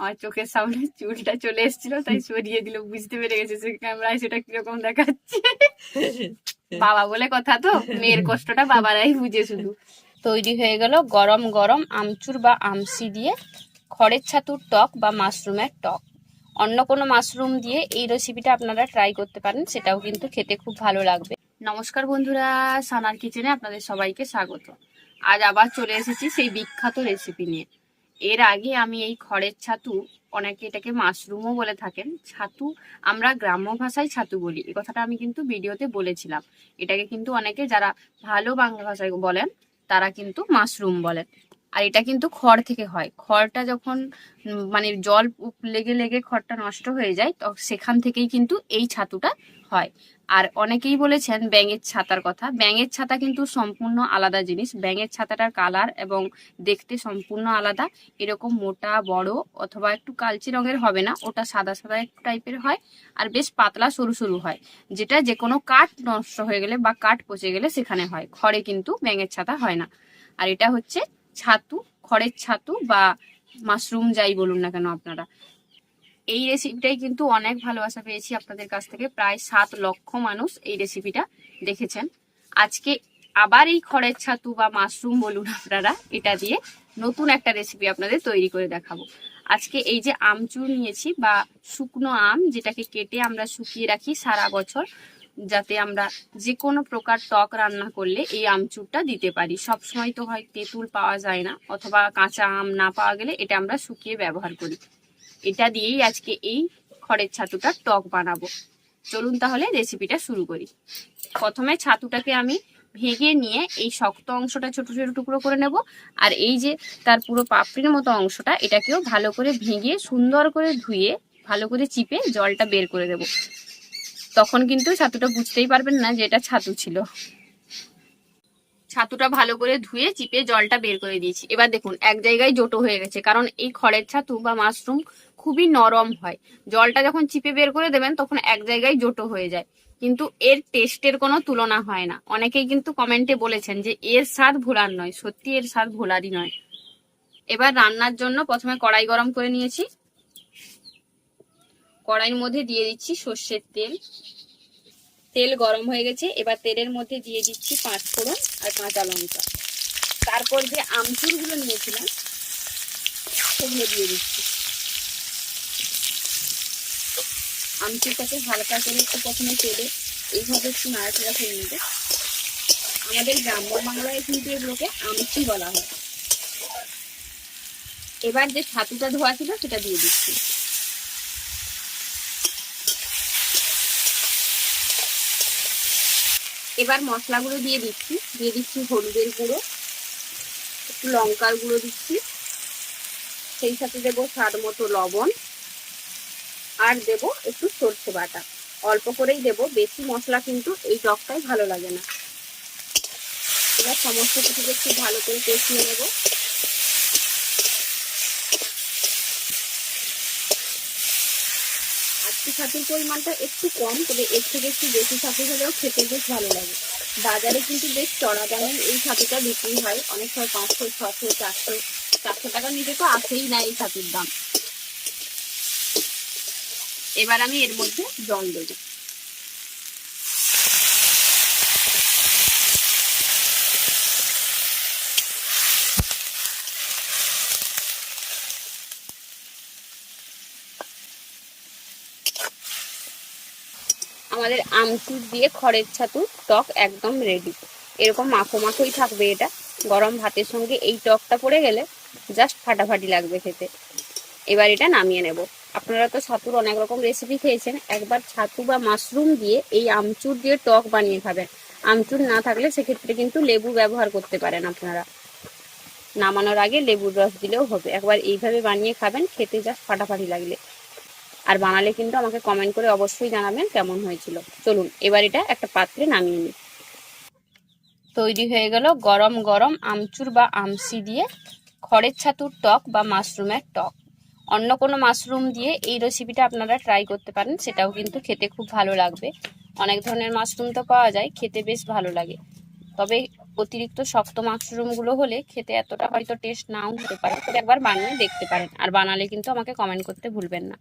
আমার চোখের সামনে চুলটা চলে এসেছিল তাই সরিয়ে দিল বুঝতে পেরে গেছে সে ক্যামেরায় সেটা কীরকম দেখাচ্ছে। বাবা বলে কথা তো মেয়ের কষ্টটা বাবারাই বুঝে শুধু। তৈরি হয়ে গেল গরম গরম আমচুর বা আমসি দিয়ে খড়ের ছাতুর টক বা মাশরুমের টক। অন্য কোনো মাশরুম দিয়ে এই রেসিপিটা আপনারা ট্রাই করতে পারেন সেটাও কিন্তু খেতে খুব ভালো লাগবে। নমস্কার বন্ধুরা সানার কিচেনে আপনাদের সবাইকে স্বাগত। আজ আবার চলে এসেছি সেই বিখ্যাত রেসিপি নিয়ে। এর আগে আমি এই খড়ের ছাতু, অনেকে এটাকে মাশরুমও বলে থাকেন, ছাতু আমরা গ্রাম্য ভাষায় ছাতু বলি। এই কথাটা আমি কিন্তু ভিডিওতে বলেছিলাম। এটাকে কিন্তু অনেকে যারা ভালো বাংলা ভাষায় বলেন, তারা কিন্তু মাশরুম বলেন। আর এটা কিন্তু খড় থেকে হয়। খড়টা যখন মানে জল লেগে লেগে খড়টা নষ্ট হয়ে যায় তো সেখান থেকেই কিন্তু এই ছাতুটা হয়। আর অনেকেই বলেছেন ব্যাঙের ছাতার কথা। ব্যাঙের ছাতা কিন্তু সম্পূর্ণ আলাদা জিনিস। ব্যাঙের ছাতাটার কালার এবং দেখতে সম্পূর্ণ আলাদা। এরকম মোটা, বড় অথবা একটু কালচে রঙের হবে না। ওটা সাদা সাদা একটু টাইপের হয় আর বেশ পাতলা, সরু সরু হয়। যেটা যে কোনো কাঠ নষ্ট হয়ে গেলে বা কাঠ পচে গেলে সেখানে হয়। খড়ে কিন্তু ব্যাঙের ছাতা হয় না। আর এটা হচ্ছে ছাতু, খড়ের ছাতু বা মাশরুম যাই বলুন না কেন আপনারা। এই রেসিপিটাই কিন্তু অনেক ভালোবাসা পেয়েছি আপনাদের কাছ থেকে। প্রায় সাত লক্ষ মানুষ এই রেসিপিটা দেখেছেন। আজকে আবার এই খড়ের ছাতু বা মাশরুম বলুন আপনারা, এটা দিয়ে নতুন একটা রেসিপি আপনাদের তৈরি করে দেখাবো। আজকে এই যে আমচুর নিয়েছি বা শুকনো আম, যেটাকে কেটে আমরা শুকিয়ে রাখি সারা বছর, যাতে আমরা যে কোনো প্রকার টক রান্না করলে এই আমচুরটা দিতে পারি। সব সময় তো হয় তেঁতুল পাওয়া যায় না, অথবা কাঁচা আম না পাওয়া গেলে এটা আমরা শুকিয়ে ব্যবহার করি। এটা দিয়েই আজকে এই খড়ের ছাতুটা টক বানাবো। চলুন তাহলে রেসিপিটা শুরু করি। প্রথমে ছাতুটাকে আমি ভেঙে নিয়ে এই শক্ত অংশটা ছোট ছোট টুকরো করে নেব। আর এই যে তার পুরো পাপড়ির মতো অংশটা, এটাকেও ভালো করে ভেঙে সুন্দর করে ধুয়ে, ভালো করে চিপে জলটা বের করে দেব। তখন কিন্তু ছাতুটা বুঝতেই পারবেন না যে এটা ছাতু ছিল। ছাতুটা ভালো করে ধুয়ে, চিপে জলটা বের করে দিয়েছি। এবার দেখুন, এক জায়গায় জোটো হয়ে গেছে। কারণ এই খড়ের ছাতু বা মাশরুম খুবই নরম হয়। জলটা যখন চিপে বের করে দেবেন, তখন এক জায়গায় জোটো হয়ে যায়। কিন্তু এর টেস্টের কোনো তুলনা হয় না। অনেকেই কিন্তু কমেন্টে বলেছেন যে, এর স্বাদ ভোলার নয়। সত্যি এর স্বাদ ভোলারই নয়। এবার রান্নার জন্য প্রথমে কড়াই গরম করে নিয়েছি। কড়াইয়ের মধ্যে দিয়ে দিচ্ছি সর্ষের তেল। তেল গরম হয়ে গেছে। এবার তেলের মধ্যে দিয়ে দিচ্ছি পাঁচ ফোড়ন আর কাঁচা লঙ্কা। তারপর যে আমচুরগুলো নিয়েছিলাম, সেগুলো দিয়ে দিচ্ছি। আমচুরটাকে হালকা করে একটু প্রথমে তেলে এইভাবে একটু নাড়াচাড়া করে নেবে। আমাদের গ্রাম্য বাংলায় কিন্তু এগুলোকে আমচি বলা হয়। এবার যে ছাতুটা ধোয়া ছিল সেটা দিয়ে দিচ্ছি। এবার মশলাগুলো দিয়ে দিচ্ছি। দিয়ে দিচ্ছি হলুদের গুঁড়ো, একটু লঙ্কার গুঁড়ো দিচ্ছি। সেই সাথে দেবো স্বাদ মতো লবণ। আর দেব একটু সর্ষে বাটা। অল্প করেই দেব, বেশি মশলা কিন্তু এই টকটাই ভালো লাগে না। এবার সমস্ত কিছুকে একটু ভালো করে কষিয়ে নেব। আজকে পরিমাণটা একটু কম, তবে এর থেকে একটু বেশি ছাতু হলেও খেতে বেশ ভালো লাগে। বাজারে কিন্তু বেশ চড়া দামে এই ছাতুটা বিক্রি হয়। অনেক সময় পাঁচশো, ছশো, চারশো চারশো টাকা নিচে তো আসেই না এই ছাতুর দাম। এবার আমি এর মধ্যে জল দেবো। আমাদের আমচুর দিয়ে খড়ের ছাতু টক একদম রেডি এরকম মাখো মাখোই থাকবে এটা। গরম ভাতের সঙ্গে এই টকটা পড়ে গেলে জাস্ট ফাটাফাটি লাগবে খেতে। এবার এটা নামিয়ে নেব। আপনারা তো ছাতুর অনেক রকম রেসিপি খেয়েছেন, একবার ছাতু বা মাশরুম দিয়ে এই আমচুর দিয়ে টক বানিয়ে খাবেন। আমচুর না থাকলে সেক্ষেত্রে কিন্তু লেবু ব্যবহার করতে পারেন আপনারা। নামানোর আগে লেবুর রস দিলেও হবে। একবার এইভাবে বানিয়ে খাবেন, খেতে জাস্ট ফাটাফাটি লাগলে। আর বানালে কিন্তু আমাকে কমেন্ট করে অবশ্যই জানাবেন কেমন হয়েছিল। চলুন, এবার এটা একটা পাত্রে নামিয়ে নিই। তৈরি হয়ে গেল গরম গরম আমচুর বা আমসি দিয়ে খড়ের ছাতুর টক বা মাশরুমের টক। অন্য কোনো মাশরুম দিয়ে এই রেসিপিটা আপনারা ট্রাই করতে পারেন সেটাও কিন্তু খেতে খুব ভালো লাগবে। অনেক ধরনের মাশরুম তো পাওয়া যায় খেতে বেশ ভালো লাগে। তবে অতিরিক্ত শক্ত মাশরুমগুলো হলে খেতে এতটা হয়তো টেস্ট নাও হতে পারে। তো একবার বানিয়ে দেখতে পারেন আর বানালে কিন্তু আমাকে কমেন্ট করতে ভুলবেন না।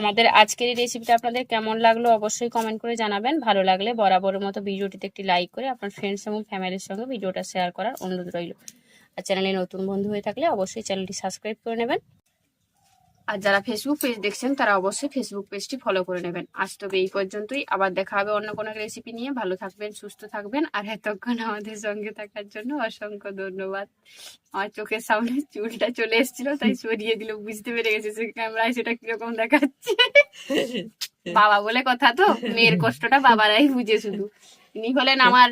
আমাদের আজকের এই রেসিপিটা আপনাদের কেমন লাগল অবশ্যই কমেন্ট করে জানাবেন। ভালো লাগলে বরাবরের মতো ভিডিওটিতে একটি লাইক করে আপনার ফ্রেন্ডস এবং ফ্যামিলির সঙ্গে ভিডিওটা শেয়ার করার অনুরোধ রইল। আর চ্যানেলে নতুন বন্ধু হয়ে থাকলে অবশ্যই চ্যানেলটি সাবস্ক্রাইব করে নেবেন। আর যারা ফেসবুক পেজ দেখছেন, তারা অবশ্যই ফেসবুক পেজটি ফলো করে নেবেন। আজ তবে এই পর্যন্তই। আবার দেখা হবে অন্য কোনো রেসিপি নিয়ে। ভালো থাকবেন, সুস্থ থাকবেন। আর এতক্ষণ আমাদের সঙ্গে থাকার জন্য অসংখ্য ধন্যবাদ। আমার চোখের সামনে চুলটা চলে এসেছিল, তাই সরিয়ে দিল। বুঝতে পেরে গেছে সে ক্যামেরায় সেটা কীরকম দেখাচ্ছে। বাবা বলে কথা তো, মেয়ের কষ্টটা বাবারাই বুঝে শুধু। ইনি হলেন আমার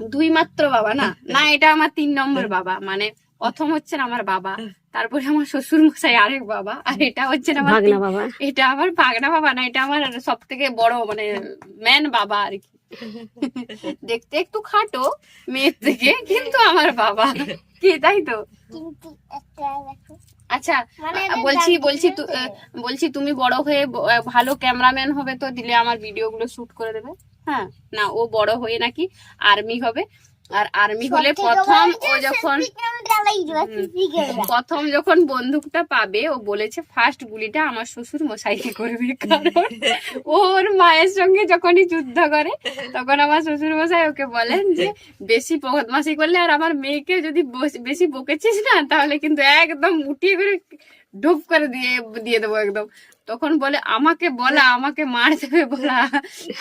দুই মাত্র বাবা না? না এটা আমার তিন নম্বর বাবা। মানে প্রথম হচ্ছেন আমার বাবা তারপরে আমার শ্বশুর মশাই আরেক বাবা আর এটা হচ্ছেন আমার বাবা। এটা আমার পাগনা বাবা না এটা আমার সব থেকে বড় মানে ম্যান বাবা আর কি। দেখতে একটু খাটো মেয়ের থেকে কিন্তু আমার বাবা। কি তাই তো? আচ্ছা মানে বলছি বলছি তু- বলছি তুমি বড় হয়ে ভালো ক্যামেরাম্যান হবে তো দিলে আমার ভিডিও গুলো শুট করে দেবে। হ্যাঁ না ও বড় হয়ে নাকি আর্মি হবে আর আর্মি হলে প্রথম ও যখন। প্রথম যখন বন্দুকটা পাবে ও বলেছে ফার্স্ট গুলিটা আমার শ্বশুর মশাইকে করবে কারণ ওর মায়ের সঙ্গে যখনই যুদ্ধ করে তখন আমার শ্বশুর মশাই ওকে বলেন যে বেশি বদমাশি করলে আর আমার মেয়েকে যদি বেশি বকেছিস না তাহলে কিন্তু একদম উঠিয়ে করে ডুব করে দিয়ে দিয়ে দেবো একদম। তখন বলে আমাকে বলা আমাকে মার দেবে বলা।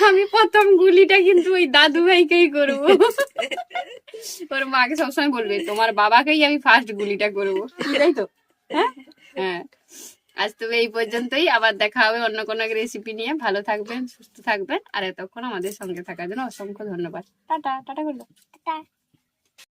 আমি প্রথম গুলিটা কিন্তু ওই দাদু ভাইকেই করব। ওর মাকে সবসময় বলবে তোমার বাবাকেই আমি ফার্স্ট গুলিটা করব। তাই তো। হ্যাঁ? হ্যাঁ। আজ তবে এই পর্যন্তই। আবার দেখা হবে অন্য কোনো রেসিপি নিয়ে। ভালো থাকবেন সুস্থ থাকবেন। আর এতক্ষণ আমাদের সঙ্গে থাকার জন্য অসংখ্য ধন্যবাদ। টাটা টাটা করল টা-